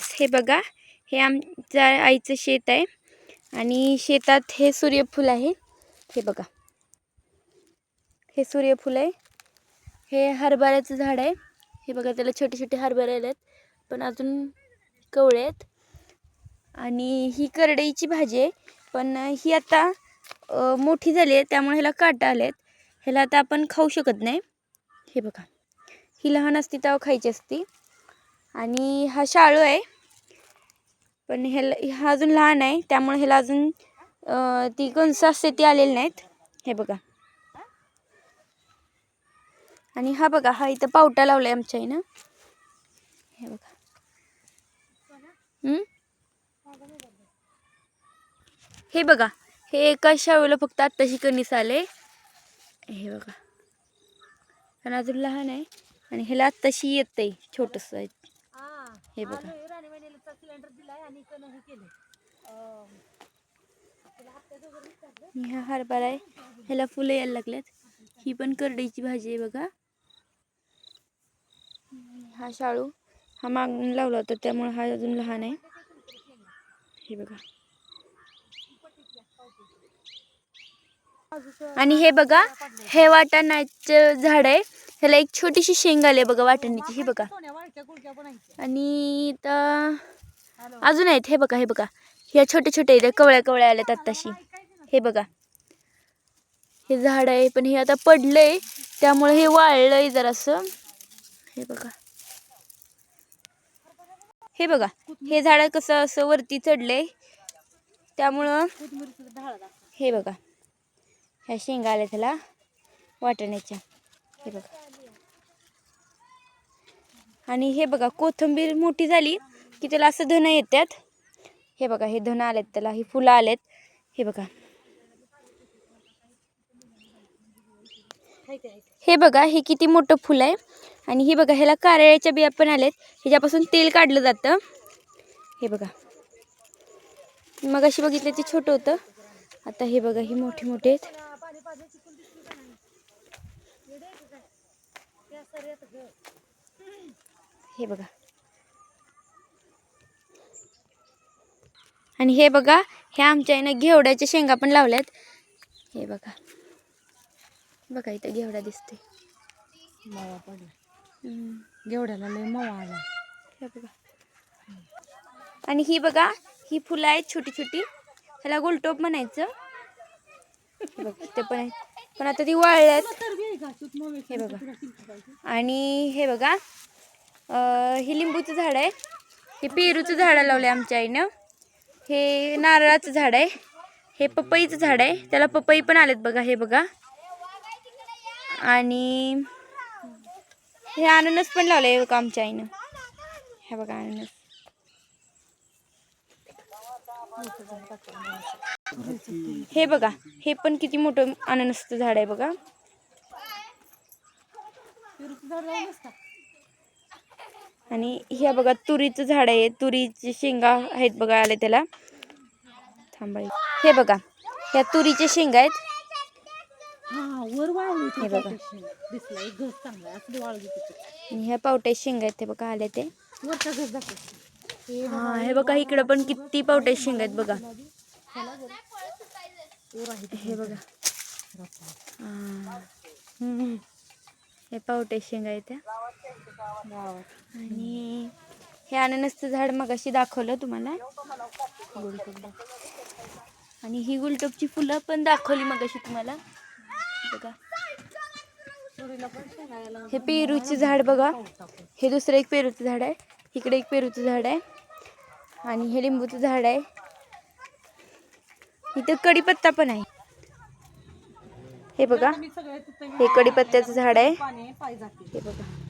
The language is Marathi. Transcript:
फ्रेंड्स हे बघा हे आमच्या आईचं शेत आहे. आणि शेतात हे सूर्यफूल आहे. हे बघा. हे सूर्यफूल आहे. हे हरभऱ्याचं झाड आहे. हे बघा त्याला छोटे छोटे हरभरे आहेत पण अजून कवळे आहेत. आणि ही करडईची भाजी आहे. पण ही आता मोठी झाली आहे. त्यामुळे ह्याला काटा आले आहेत ह्याला आता आपण खाऊ शकत नाही. हे बघा. ही लहान असती तेव्हा खायची असती. आणि हा शाळू आहे. पण ह्याला हा अजून लहान आहे त्यामुळे ह्याला अजून ती कणसं असते ती आलेली नाहीत. हे बघा. आणि हा बघा हा इथं पावटा लावलाय आमच्या आईनं. हे बघा. हे बघा हे एका शाळूला फक्त आत्ताशी कणीस आले. हे बघा. कारण अजून लहान आहे आणि ह्याला आत्ताशी येतंय छोटस आहे. हे बघा. आणि हा हरभरा आहे. ह्याला फुलं यायला लागल्यात. ही पण करडईची भाजी आहे बघा. हा शाळू हा मागून लावला होता त्यामुळे हा अजून लहान आहे. हे बघा. आणि हे बघा हे वाटाण्याचं झाड आहे. ह्याला एक छोटीशी शेंग आली आहे बघा वाटाण्याची. ही बघा. आणि इथं अजून आहेत. हे बघा हे बघा. ह्या छोटे छोटे कवळ्या कवळ्या आल्यात आत्ताशी. हे बघा. हे झाड आहे पण हे आता पडलंय. त्यामुळे हे वाळलंय जरासं. हे बघा. हे बघा. हे झाड कसं असं वरती चढलंय. त्यामुळं हे बघा. ह्या शेंगा आल्या त्याला वाटण्याच्या. हे बघा. आणि हे बघा कोथिंबीर मोठी झाली की त्याला असं धनं येतात हे बघा हे धन आलेत त्याला ही फुलं आलेत. हे बघा. हे बघा हे किती मोठं फुल आहे. आणि हे बघा ह्याला कारळ्याच्या बिया पण आलेत. ह्याच्यापासून तेल काढलं जातं. हे बघा. मग अशी बघितलं ते छोटं होतं. आता हे बघा हे मोठे मोठे आहेत. हे बघा. आणि हे बघा हे आमच्या आईनं घेवड्याच्या शेंगा पण लावल्यात. हे बघा. बघा इथं घेवडा दिसते मावा पडला. घेवड्याला लय मावा आला. हे बघा. आणि ही बघा ही फुलं आहेत छोटी छोटी. ह्याला गोलटोप म्हणायचं. बघा ते पण आहेत. पण आता ती वाळल्यात हे बघा. आणि हे बघा हे लिंबूचं झाड आहे. हे पेरूचं झाड लावलं आहे आमच्या आईनं. हे नारळाचं झाड आहे. हे पपईचं झाड आहे. त्याला पपई पण आलेत बघा हे बघा. आणि हे अननस पण लावलं आहे बघा आमच्या आईनं. हे बघा अननस. हे बघा हे पण किती मोठं अननसचं झाड आहे बघा. आणि हे बघा तुरीचं झाड आहे. तुरीची शेंगा आहेत बघा आले त्याला. थांबा हे बघा ह्या तुरीच्या शेंगा आहेत. हा बघा. आणि ह्या पावट्या शेंगा आहेत ते बघा आले ते. हा हे बघा इकडं पण किती पावट्या शेंगा आहेत बघा. हे बघा. हा. पावट्या शेंगा आहेत त्या. आणि हे अननसचं झाड मग अशी दाखवलं तुम्हाला. आणि ही गुलटोपची फुलं पण दाखवली मग अशी तुम्हाला. बघा. हे पेरूचे झाड बघा. हे दुसरं एक पेरूचं झाड आहे. इकडे एक पेरूचं झाड आहे. आणि हे लिंबूचं झाड आहे. इथं कढीपत्ता पण आहे. हे बघा हे कढीपत्त्याचं झाड आहे. हे बघा.